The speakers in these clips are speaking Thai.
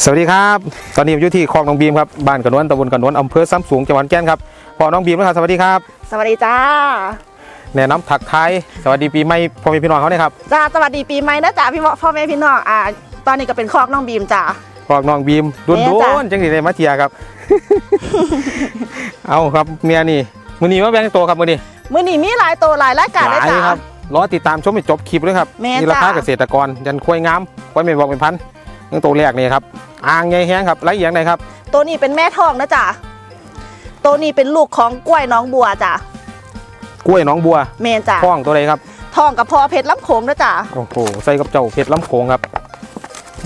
สวัสดีครับ ตอนนี้ผมอยู่ที่คลองหน้องบีมครับ บ้านกระนวนตำบลกระนวนอำเภอซ้ำสูงจังหวัดแก่นครับ พอน้องบีมนะครับ สวัสดีครับ สวัสดีจ้า แนะนำถักทายสวัสดีปีใหม่พ่อแม่พี่น้องเขาเนี่ยครับจ้าสวัสดีปีใหม่นะจ้าพี่พ่อแม่พี่น้อง อ่า ตอนนี้ก็เป็นคอกน้องบีมจ้าคลองน้องบีมดุนแม่ดุจ้ะนจังสิได้มาเทียครับ เอาครับเมียนี่ มือนี้มาแบ่งตัวครับมือนี้ มื้อนี้มีหลายตัวหลายรายการหเลยลายจ้าครับรอติดตามชมให้จบคลิปเลยครับแม่นี่ราคาจ้ะเกษตรกรยันควายงามควายไม่บอกเป็นพัน ตั้งตัวแรกนี่ครับอ่างใหญ่แห้งครับไรเอียงไหนครับ ตัวนี้เป็นแม่ทองนะจ้าตัวนี้เป็นลูกของกล้วยน้องบัวจ้ากล้วยหน้องบัวเมนจ้าท้องตัวใดครับทองกับพ่อเพชรล้ำโขงนะจ้าโอ้โหใส่กับเจ้าเพชรล้ำโขงครับ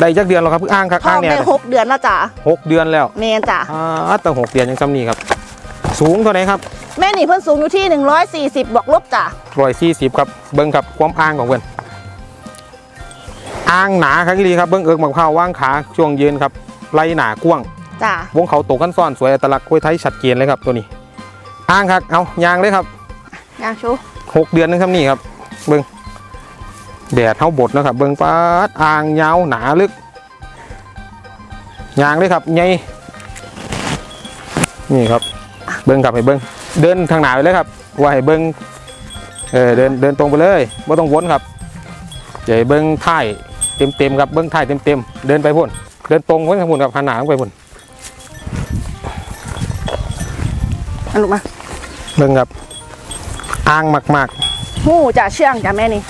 ได้จักเดือนแล้วครับเพิ่งอ้างครับทออ้างงเนี่ยได้หกเดือนแล้วจ้าหกเดือนแล้วเมนจ้าอ่าตั้งหกเดือนยังซ้ำนี่ครับ สูงเท่าไหร่ครับแม่นี่เพิ่นสูงอยู่ที่ 140บวกลบจ้าร้อยสี่สิบครับเบิ้งครับความอ้างของเพื่อน อ้างหนาครับพี่ลีครับเบิ้งเอิกบักเผาว่างขาช่วงยืนครับไล่หนากว้างจ้าวงเขาตกขั้นซ่อนสวยอัตลักษณ์กล้วยไทยชัดเจนเลยครับตัวนี้อ้างครับเอายางเลยครับยางชูหกเดือนนึงครับนี่ครับ เบิ้งแดดเท่าบดนะครับ เบิ้งป้าดอ่างยาวหนาลึกยางเลยครับไงนี่ครับ เบิ้งครับให้เบิ้งเดินทางหนาไปเลยครับว่าให้เบิ้งเออเดินเดินตรงไปเลยไม่ต้องวนครับจะให้เบิ้งท้าย เต็มเต็มๆครับเบิ้งท้ายเต็มเต็มๆเดินไปพุ่นเดินตรงเบิ้งทางพุ่นครับหันหน้าลงไปพุ่นอันลูกมาเบิ้งครับอ่างมากหู้จ้าเชื่องจ้าแม่นี่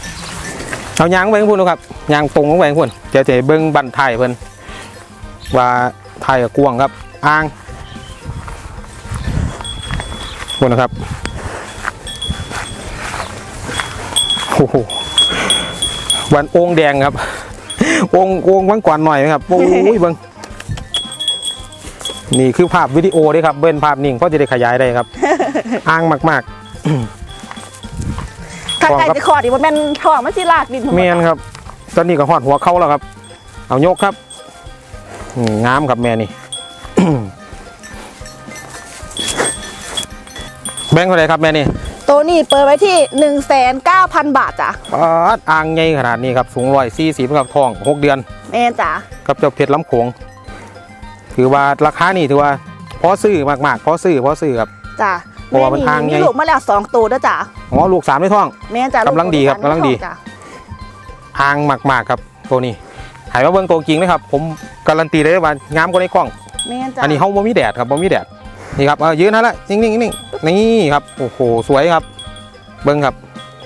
ๆเอายางไปทางพุ่นดูครับยางตรงลงไปทางพุ่นจะจะให้เบิ้งบันท้ายเพิ่นว่าท้ายกับกวางครับอ่างพุ่นนะครับโอ้โห วันโอ่งแดงครับโอ่งโอ่งวังกวนหน่อยไหมครับโอ้ยเบิ้งนี่คือภาพวิดีโอเด้ครับเบิ้นภาพนิ่งเพราะจะได้ขยายได้ครับ อ้างมากถ้าทองไก่ครับจะคอดีว่าแม่นทองมันสิลากดินๆเมียนครับ ตอนนี้ก็หอดหัวเข้าแล้วครับ เอายกครับอืมงามครับแม่นี่แบงค์เท่าไหรครับแม่นี่ ตัวนี้เปิดไว้ที่ 1,900,000 บาทจ้ะปาดอ่างใหญ่ขนาดนี้ครับ สูงร้อยสี่สิบครับทองหกเดือนแม่นจ้ะกับเจ้าเพชรล้ำโขงถือว่าราคานี่ถือว่าพอซื้อมากๆพอซื้อพอซื้อครับ จ้ะเพราะว่ามันทางไง มีลูกมาแล้วสองตัวด้วยจ้ะอ๋อลูกสามในท้อง แม่นจ้ะกำลังดีครับลูกำลังดี จ้ะอ่างมากๆครับตัวนี้หายมาเบิ่งตัวจริงนะครับ ผมการันตีเลยว่างามกว่าในกล้อง แม่นจ้ะอันนี้เฮาบ่มีแดดครับบ่มีแดด นี่ครับเอายืนฮะละนิ่งๆนิ่งๆนี่ครับโอ้โหสวยครับ เบิ่งครับ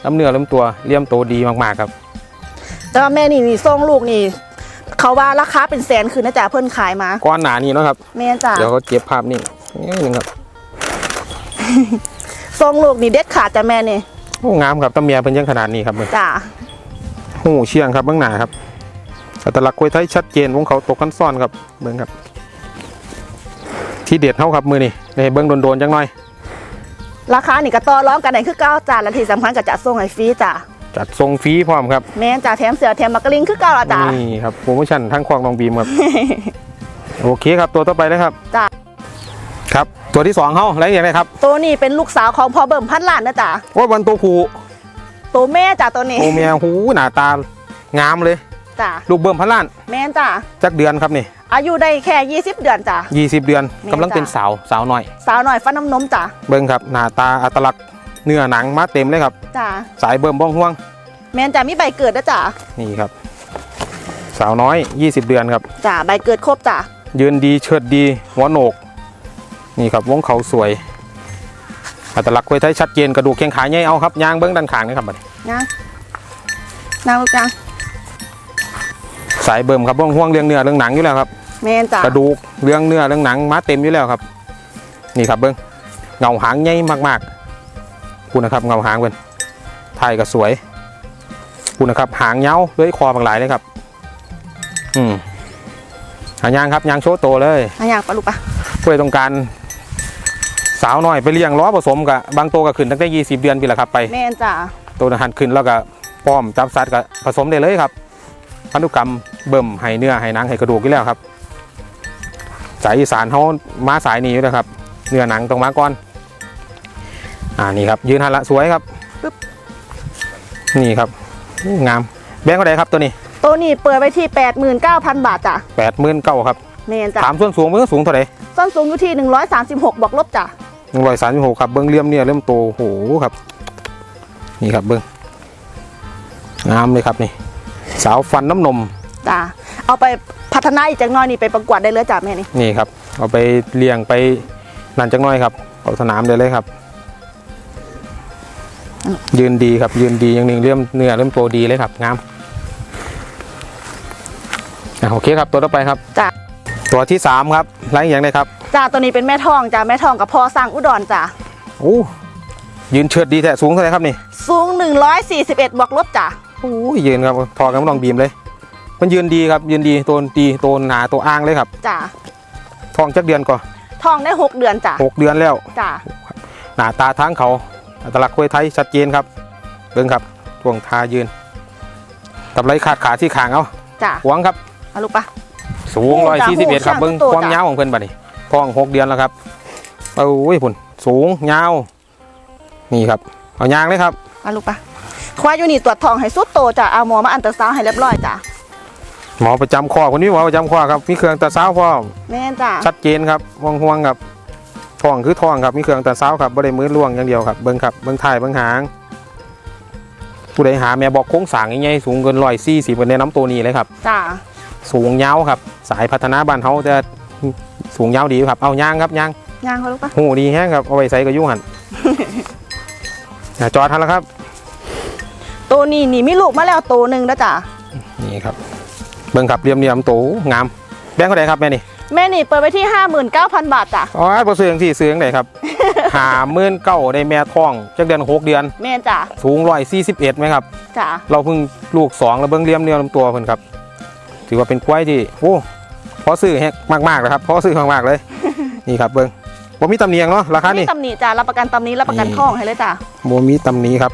ลำเนื้อลำตัวเลี่ยมโตดีมากๆครับ แต่ว่าแม่นี่นี่ส่งลูกนี่ เขาว่าราคาเป็นแสนคืนนะจ๊ะเพิ่นขายมาก้อนหนานี่เนาะครับแม่นจ้ะเดี๋ยวเขาเก็บภาพนี่นิดนึงครับส่งลูกนี่เด็ดขาดจ้ะแม่นี่โอ้งามครับตำเมียเพิ่นยังขนาดนี้ครับเบิ่งจ้ะหูเชียงครับเบื้องหน้าครับอัตลักษณ์กล้วยไทยชัดเจนวงเขาตกขั้นซ่อนครับเบิ่งครับ ที่เด็ดเท่าครับมือนี่ในเบิ้งโดนๆจังหน่อย ราคานี่ก็ต่อรองกันได้คือเก้าจ้ะและที่สำคัญก็จะส่งให้ฟรีจ้ะจัดทรงฟรีพร้อมครับ แม่นจ้ะแถมเสือแถมมักกะลิงคือเก้าละจ้ะนี่ครับโปรโมชั่นทั้งควงน้องบีมครับ โอเคครับตัวต่อไปเลยครับจ้ะครับตัวที่สองเขาอะไรอย่างไรครับ ตัวนี้เป็นลูกสาวของพ่อเบิ่มพันล้านนะจ๊ะว่าวันตัวผู้ตัวแม่จ้ะตัวนี้โอเมียหูหน้าตางามเลยจ้ะลูกเบิ่มพันล้าน แม่นจ้ะจักเดือนครับนี่ อายุได้แค่ 20 เดือนจ้ะยี่สิบเดือนแม่กำลังเป็นจ้ะ สาวสาวหน่อย สาวหน่อยฟันน้ำนมจ้ะเบิ้งครับหน้าตาอัตลักษณ์เนื้อหนังมาเต็มเลยครับ จ้ะสายเบิ่มบ้องห่วงแม่นจ้ะมีใบเกิดนะจ้ะนี่ครับ สาวน้อย 20 เดือนครับ จ้ะใบเกิดครบจ้ะยืนดีเชิดดีหัวโหนก นี่ครับวงเขาสวย อัตลักษณ์กล้วยไทยชัดเจนกระดูกแข้งขาใหญ่เอาครับยางเบิ้งด้านข้างนี่ครับบัดนี้นะนางลูกจ้ะสายเบิ่มครับวงห่วงเรื่องเนื้อเรื่องหนังอยู่แล้วครับ แม่นจ้ะกระดูกเรื่องเนื้อเรื่องหนังมาเต็มอยู่แล้วครับ นี่ครับเบิ้งเงาหางใหญ่มากๆคุณนะครับเงาหางเบิ้นไทยก็สวยคุณนะครับ หางเงาเลื้อยคอบางหลายเลยครับ อืมหางยางครับยางโชว์โตเลยอันอย่างปะลูกปะเพื่อต้องการสาวน้อยไปเลี้ยงล้อผสมกับบางตัวก็ขึ้นตั้งแต่20เดือนปีละครับไปแม่นจ้ะตัวหันขึ้นแล้วก็ป้อมจับสัตว์ก็ผสมได้เลยครับพันธุกรรมเบิ่มให้เนื้อให้หนังให้กระดูกอยู่แล้วครับ สายอีสานเขามาสายนี้อยู่แล้วครับเนื้อหนังต้องมาก่อนอ่านี่ครับยืนหันละสวยครับปึ๊บนี่ครับอู้งามแบงค์ก็ได้ครับตัวนี้ตัวนี้เปิดไปที่ 89,000 บาทจ้ะแปดหมื่นเก้าครับแมนจ้ะถามส่วนสูงเบิ่งสูงเท่าไหร่ส้นสูงอยู่ที่ 136บวกลบจ้ะหนึ่งร้อยสามสิบหกครับเบิ้งเลี่ยมเนี่ยเริ่มโตโอ้โหครับ นี่ครับเบิ้งงามเลยครับนี่ สาวฟันน้ำนมจ้ะเอาไปพั ฒนาอีกจักหน้อยนี่ไปประกวดได้เลยจ้ะแม่นี่นี่ครับ เอาไปเลี้ยงไปนั่นจังน้อยครับเอาสนามเลยเลยครับ ยืนดีครับ ยืนดีอย่างหนึ่งเริ่มเนื้อเริ่มโตดีเลยครับงามอะโอเคครับตัวต่อไปครับ จ้ะตัวที่สามครับไล่อย่างไรครับจ้ะตัวนี้เป็นแม่ทองจ้ะแม่ทองกับพ่อสร้างอุดรจ้ะโอ้ยืนเชิดดีแท้สูงเท่าไหร่ครับนี่สูง 141บวกลบจ้ะโอ้ยยืนครับพอกันไม่ต้องบีมเลย มันยืนดีครับยืนดีตัวดีตัวหนาตัวอ้างเลยครับจ้ะทองจักเดือนก่อนทองได้6เดือนจ้ะหกเดือนแล้วจ้ะหน้าตาทั้งเขาอัตลักษณ์ควยไทยชัดเจนครับเบิ่งครับช่วงทายืนกับไรขาดขาที่ขางเอาจ้ะหวงครับเอาลูกปะสูงโอ้ร้อยจ้ะสี่สิบเอ็ดโอ้ครับช่างเบิ่งตัวความจ้ะยาวของเพิ่นบัดนี้ทองหกเดือนแล้วครับโอ้ยพุ่นสูงยาวนี่ครับเอายางเลยครับเอาลูกปะควายอยู่นี่ตรวจทองให้สุดโตจ้ะเอาหมอมาอันตราซาวด์ให้เรียบร้อยจ้ะ หมอประจำข้อคนนี้หมอประจำข้อครับมีเครื่องตาเช้าพร้อมแม่นจ้ะชัดเจนครับห่วงห่วงครับทองคือทองครับมีเครื่องตาเช้าครับบ่ได้มือล่วงอย่างเดียวครับเบิ่งครับเบิ่งถ่ายเบิ่งหาง ผู้ใดหาแม่บอกโค้งสร้างใหญ่ๆสูงเกินร้อยสี่สิบเป็นแนะน้ำตัวนี้เลยครับจ้ะสูงยาวครับ สายพัฒนาบ้านเขาจะสูงยาวดีครับเอาย่างครับย่างย่างเขาลูกปะหูดีแห้งครับเอาไว้ใส่กระยุ่งหันอะจอดทันแล้วครับ ตัวนี้นี่มีลูกมาแล้วตัวหนึ่งแล้วจ้ะนี่ครับ เบิ่งครับเรียมเรียมๆโตงามแบงค์เท่าไหร่ครับแม่นี่แม่นี่เปิดไปที่ 59,000 บาทจ้ะอ๋อพอซื้อจังที่ซื้อจังไหนครับหาหมื่นเก้าได้แม่ท้องจักเดือนหกเดือน แม่นจ้ะสูงร้อยสี่สิบเอ็ดไหมครับ จ้ะเราเพิ่งลูกสองแล้วเบิ้งเลี้ยมเลี้ยมลำตัวเพิ่นครับ ถือว่าเป็นควายที่โอ้พอซื้อแฮกมากๆเลยครับพอซื้อมากๆเลย นี่ครับเบิ้งบ่มีตำเนียงเนาะราคามีนี่ตำหนิจ้ะรับประกันตำหนี้รับประกันนี่ทองให้เลยจ้ะบ่มีตำหนี้ครับ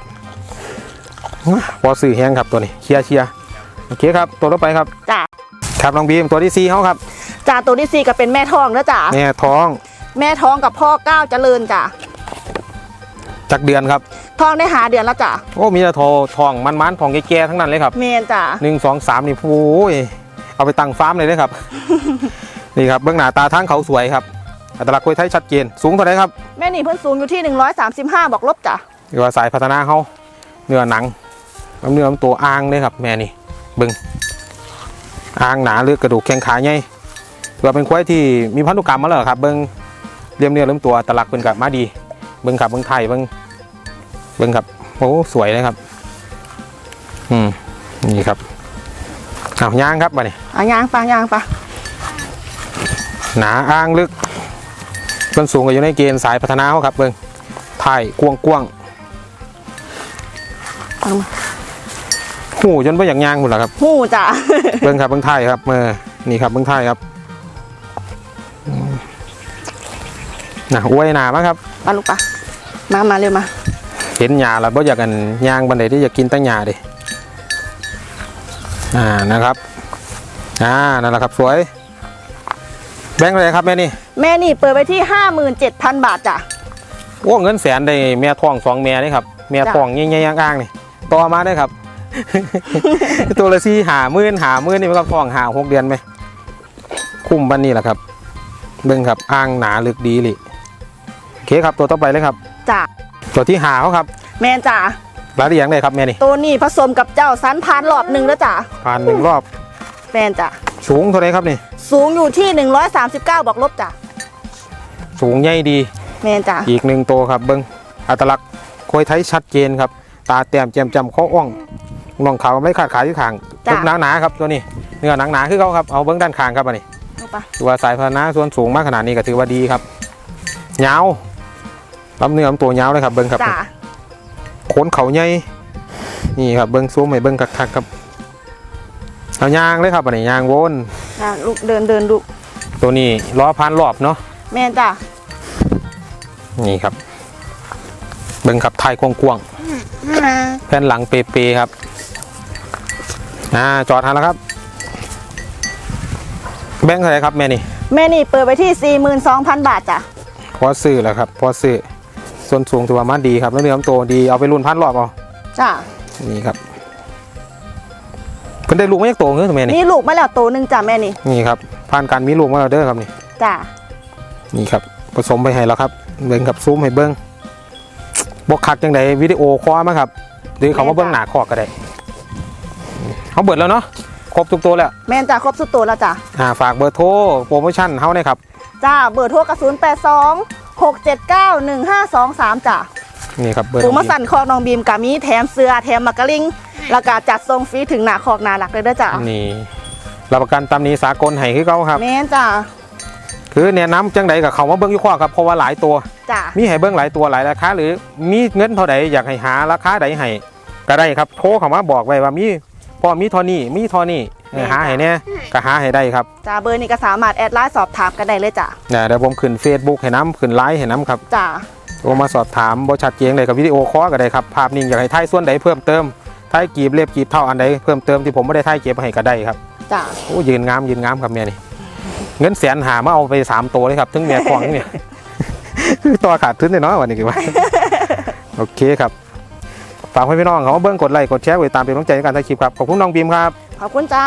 พอซื้อแฮงครับตัวนี้เชียร์เชียร์ โอเคครับตัวต่อไปครับจ้ะครับน้องบีมตัวที่สี่เขาครับจ้ะตัวที่สี่ก็เป็นแม่ทองแล้วจ้ะแม่ท้อง แม่ท้องกับพ่อก้าวเจริญจ้ะจักเดือนครับทองได้หาเดือนแล้วจ้ะโอ้มีแต่ทอทองมันๆทองแก่ๆทั้งนั้นเลยครับแม่นจ้ะหนึ่งสองสามนี่โอ้ยเอาไปตั้งฟาร์มเลยเลยครับ นี่ครับเบื้องหน้าตาทั้งเขาสวยครับ อัตลักษณ์ควยไทยชัดเจนสูงเท่าไหรครับ แม่นี่เพิ่นสูงอยู่ที่ 135 บอกลบจ้ะหรือว่าสายพัฒนาเขาเนื้อหนังน้ำเนื้อลำตัวอ่างเลยครับแม่นี่ เบิ้งอ่างหนาหรือกระดูกแข้งขาใหญ่ถือว่าเป็นควายที่มีพันธุกรรมมาแล้วครับ เบิ้งเรียมเนื้อลำตัวอัตลักษณ์เป็นกับมาดี เบิ้งครับเบิ้งไทยเบิ้งเบิ้งครับโอ้สวยเลยครับ อืมนี่ครับเอาย่างครับมาเนี่เอายางฟังยางปะหนาอ่างลึกต้นสูงก็อยู่ในเกณฑ์สายพัฒนาเขาครับเบิ้งไทยกวงกวงๆเอามา หูจนไปอย่างยางหมดแล้วครับหูจ้ะเบิ้งครับเบิ้งไทยครับเมื่อนี่ครับเบิ้งไทยครับอืมนะอวยหนามั้งครับมาลูกปะมามาเร็วมา เห็นหญ้าแล้วบ่อยากกันยางบันไดที่อยากกินแตั้งหญ้าดิอ่านะครับอ่านั่นแหละครับสวย แบงค์อะไรครับแม่นี่แม่นี่เปิดไปที่57,000บาทจ้ะโอ้เงินแสนได้แม่ทองสองแม่นี่ครับแม่จ้ะทองใหญ่ๆอ่างๆนี่ต่อมาได้ครับ ตัวละสี่หาหมื่นหาหมื่นนี่มันก็ทองหาหกเดือนไหม คุ้มบันนี้แหละครับ เบิ้งครับอ่างหนาลึกดีเลยโอเคครับตัวต่อไปเลยครับ จ้ะตัวที่หาเขาครับแม่นจ้ะรายละเอียดเลยครับแม่นี่ตัวนี้ผสมกับเจ้าสันพานรอบหนึ่งแล้วจ้ะผ่านหนึ่งรอบแม่นจ้ะสูงเท่าไรครับนี่ สูงอยู่ที่ 139บอกลบจ้ะสูงใหญ่ดี แม่นจ้ะอีกหนึ่งตัวครับเบิ้งอัตลักษณ์คอยไทยชัดเจนครับ ตาแต้มแจ่มจำข้ออ่องน่องขาวไม่ขาดขาที่ขางจ้ะตึกหนาหนาๆครับตัวนี้เนื้อหนังหนาคือเขาครับเอาเบิ้งด้านข้างครับอันนี้ลูกปะตัวสายพาหนะส่วนสูงมากขนาดนี้ก็ถือว่าดีครับยาวลำเนื้อลำตัวยาวเลยครับเบิ้งครับ จ้ะโขนเขาใหญ่ นี่ครับเบิ้งซูมให้เบิ้งคักๆครับ เอายางเลยครับอันนี้ยางวน จ้ะลูกเดินเดินลูกตัวนี้ล้อพันรอบเนาะ แม่นจ้ะนี่ครับ เบิ้งครับไทยกว้างๆ แผ่นหลังเปๆครับ อ่า จอดทันแล้วครับ แบงค์เท่าไหรครับแม่นี่ แม่นี่เปิดไปที่ 42,000 บาทจ้ะ พอซื้อแล้วครับ พอซื้อ ส่วนสูงถือว่ามาดีครับแล้วเนื้อลำตัวดี เอาไปรุ่นพันรอบเอา จ้ะ นี่ครับเพิ่นได้ลูกมาจากโตเงี้ยทำไมนี่มีลูกมาแล้วตัวหนึ่งจ้ะแม่นี่ นี่ครับ ผ่านการมีลูกมาแล้วเด้อครับนี่ จ้ะ นี่ครับ ผสมไปให้แล้วครับ เบิ่งกับซูมให้เบิ่ง บกคักจังไดวิดีโอคอลมาครับหรือเขามาเบิ่งหน้าคอกก็ได้เขาเบิดแล้วเนาะครบทุกตัวแล้วแม่นจ้ะครบสุดตัวแล้วจ้ะอ่าฝากเบอร์โทรโปรโมชั่นเฮาได้ครับจ้าเบอร์โทรกระสุนแปดสองหกเจ็ดเก้าหนึ่งห้าสองสามจ้ะนี่ครับเบอร์ปูน้องมาบีมสั่นคอกน้องบีมกามีแถมเสื้อแถมมักกะลิงแล้วก็จัดทรงฟรีถึงหน้าคอกหนาหลักเลยเด้อจ้ะนี่รับประกันตามนี้สากลให้คือเขาครับแม่นจ้ะคือแนะนำจังใดกับเขามาเบิ้งอยี่ข้อครับเพราะว่าหลายตัว จ้ะมีให้เบิ้งหลายตัวหลายราคาหรือมีเงินเท่าใดอยากให้หาราคาใดให้ก็ได้ครับโทรเขามาบอกไว้ว่ามีพอมีเทอนี่มีเทอนี่เออหาให้แน่ก็หาให้ได้ครับจ้ะเบอร์นี้ก็สามารถแอดไลน์สอบถามกันได้เลยจ้ะนะเดี๋ยวผมขึ้น Facebook ให้น้ำขึ้นไลน์ให้น้ำครับจ้ะโทรมาสอบถามบริษัทเจียงเลยกับวิดีโอคอลก็ได้ครับภาพนิ่งอยากให้ถ่ายส่วนใดเพิ่มเติมถ่ายกีบเล็บกีบเท่าอันใดเพิ่มเติมที่ผมไม่ได้ถ่ายเก็บให้ก็ได้ครับจ้ะโอ้ยืนงามยืนงามครับเมียนี่เงินแสนหามาเอาไปสามตัวเลยครับถึงเมียควงเนี่ย ตัวขาดทุนเลยเนาะวันนี้คือว่าโอเคครับฝากให้พี่น้องเขามาเบิ้งกดไลค์กดแชร์ไว้ตามเป็นกำลังใจในการถ่ายคลิปครับขอบคุณน้องบีมครับขอบคุณจ้า